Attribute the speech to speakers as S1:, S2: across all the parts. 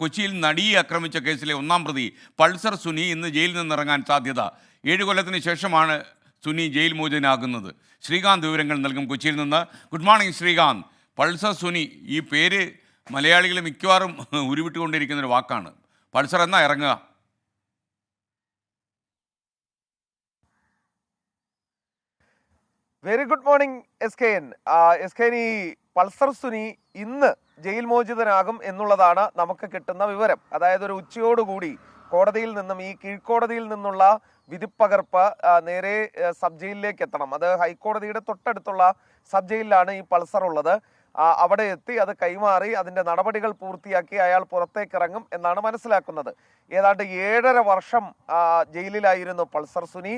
S1: കൊച്ചിയിൽ നടിയെ ആക്രമിച്ച കേസിലെ ഒന്നാം പ്രതി പൾസർ സുനി ഇന്ന് ജയിലിൽ നിന്നിറങ്ങാൻ സാധ്യത. ഏഴ് കൊല്ലത്തിന് ശേഷമാണ് സുനി ജയിൽ മോചനാകുന്നത് ശ്രീകാന്ത് വിവരങ്ങൾ നൽകും കൊച്ചിയിൽ നിന്ന്. Good morning Srikanth. Pulsar Suni ഈ പേര് മലയാളികൾ മിക്കവാറും ഉരുവിട്ടുകൊണ്ടിരിക്കുന്ന ഒരു വാക്കാണ്. പൾസർ എന്നാ ഇറങ്ങുക.
S2: Very good morning S K N S K ഈ പൾസർ സുനി ഇന്ന് ജയിൽ മോചിതനാകും എന്നുള്ളതാണ് നമുക്ക് കിട്ടുന്ന വിവരം. അതായത് ഒരു ഉച്ചയോടുകൂടി കോടതിയിൽ നിന്നും ഈ കീഴ്ക്കോടതിയിൽ നിന്നുള്ള വിധിപ്പകർപ്പ് നേരെ സബ് ജയിലിലേക്ക് എത്തണം. അത് ഹൈക്കോടതിയുടെ തൊട്ടടുത്തുള്ള സബ് ജയിലിലാണ് ഈ പൾസർ ഉള്ളത്. അവിടെ എത്തി അത് കൈമാറി അതിന്റെ നടപടികൾ പൂർത്തിയാക്കി അയാൾ പുറത്തേക്ക് ഇറങ്ങും എന്നാണ് മനസ്സിലാക്കുന്നത്. ഏതാണ്ട് ഏഴര വർഷം ജയിലിലായിരുന്നു പൾസർ സുനി.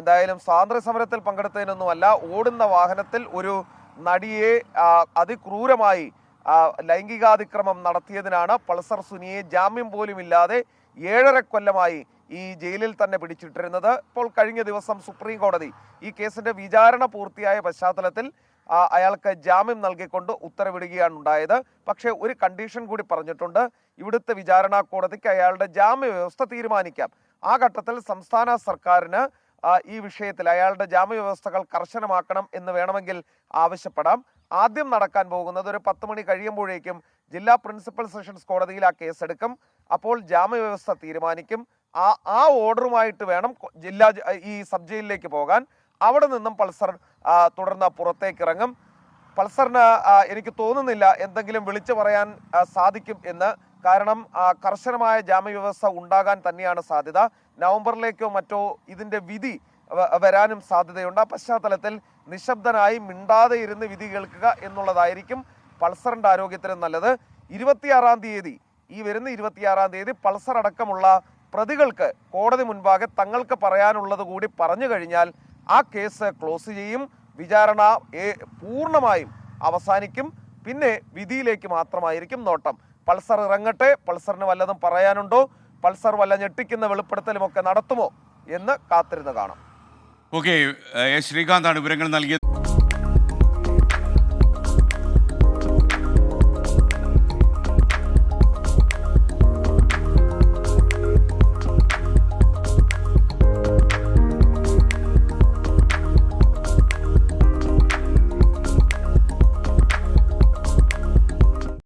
S2: എന്തായാലും സ്വാതന്ത്ര്യ സമരത്തിൽ പങ്കെടുത്തതിനൊന്നുമല്ല ഓടുന്ന വാഹനത്തിൽ ഒരു നടിയെ അതിക്രൂരമായി ലൈംഗികാതിക്രമം നടത്തിയതിനാണ് പൾസർ സുനിയെ ജാമ്യം പോലും ഇല്ലാതെ ഏഴര കൊല്ലമായി ഈ ജയിലിൽ തന്നെ പിടിച്ചിട്ടിരുന്നത്. ഇപ്പോൾ കഴിഞ്ഞ ദിവസം സുപ്രീം കോടതി ഈ കേസിന്റെ വിചാരണ പൂർത്തിയായ പശ്ചാത്തലത്തിൽ അയാൾക്ക് ജാമ്യം നൽകിക്കൊണ്ട് ഉത്തരവിടുകയാണ് ഉണ്ടായത്. പക്ഷേ ഒരു കണ്ടീഷൻ കൂടി പറഞ്ഞിട്ടുണ്ട്. ഇവിടുത്തെ വിചാരണ കോടതിക്ക് അയാളുടെ ജാമ്യ വ്യവസ്ഥ തീരുമാനിക്കാം. ആ ഘട്ടത്തിൽ സംസ്ഥാന സർക്കാരിന് ഈ വിഷയത്തിൽ അയാളുടെ ജാമ്യവ്യവസ്ഥകൾ കർശനമാക്കണം എന്ന് വേണമെങ്കിൽ ആവശ്യപ്പെടാം. ആദ്യം നടക്കാൻ പോകുന്നത് ഒരു പത്ത് മണി കഴിയുമ്പോഴേക്കും ജില്ലാ പ്രിൻസിപ്പൽ സെഷൻസ് കോടതിയിൽ ആ കേസെടുക്കും. അപ്പോൾ ജാമ്യവ്യവസ്ഥ തീരുമാനിക്കും. ആ ആ ഓർഡറുമായിട്ട് വേണം ജില്ലാ ഈ സബ് ജയിലിലേക്ക് പോകാൻ. അവിടെ നിന്നും പൾസർ തുടർന്ന് പുറത്തേക്ക് ഇറങ്ങും പൾസറിന് എനിക്ക് തോന്നുന്നില്ല എന്തെങ്കിലും വിളിച്ചു പറയാൻ സാധിക്കും എന്ന്. കാരണം കർശനമായ ജാമ്യവ്യവസ്ഥ ഉണ്ടാകാൻ തന്നെയാണ് സാധ്യത. നവംബറിലേക്കോ മറ്റോ ഇതിന്റെ വിധി വരാനും സാധ്യതയുണ്ട്. ആ പശ്ചാത്തലത്തിൽ നിശബ്ദനായി മിണ്ടാതെ ഇരുന്ന് വിധി കേൾക്കുക എന്നുള്ളതായിരിക്കും പൾസറിന്റെ ആരോഗ്യത്തിന് നല്ലത്. ഇരുപത്തിയാറാം തീയതി ഈ വരുന്ന ഇരുപത്തിയാറാം തീയതി പൾസർ അടക്കമുള്ള പ്രതികൾക്ക് കോടതി മുൻപാകെ തങ്ങൾക്ക് പറയാനുള്ളത് കൂടി പറഞ്ഞു കഴിഞ്ഞാൽ ആ കേസ് ക്ലോസ് ചെയ്യും. വിചാരണ പൂർണമായും അവസാനിക്കും. പിന്നെ വിധിയിലേക്ക് മാത്രമായിരിക്കും നോട്ടം. പൾസർ ഇറങ്ങട്ടെ പൾസറിന് വല്ലതും പറയാനുണ്ടോ? പൾസർ വല്ല ഞെട്ടിക്കുന്ന വെളിപ്പെടുത്തലുമൊക്കെ നടത്തുമോ എന്ന് കാത്തിരുന്ന് കാണാം.
S1: ഓക്കെ ശ്രീകാന്താണ് വിവരങ്ങൾ നൽകിയത്.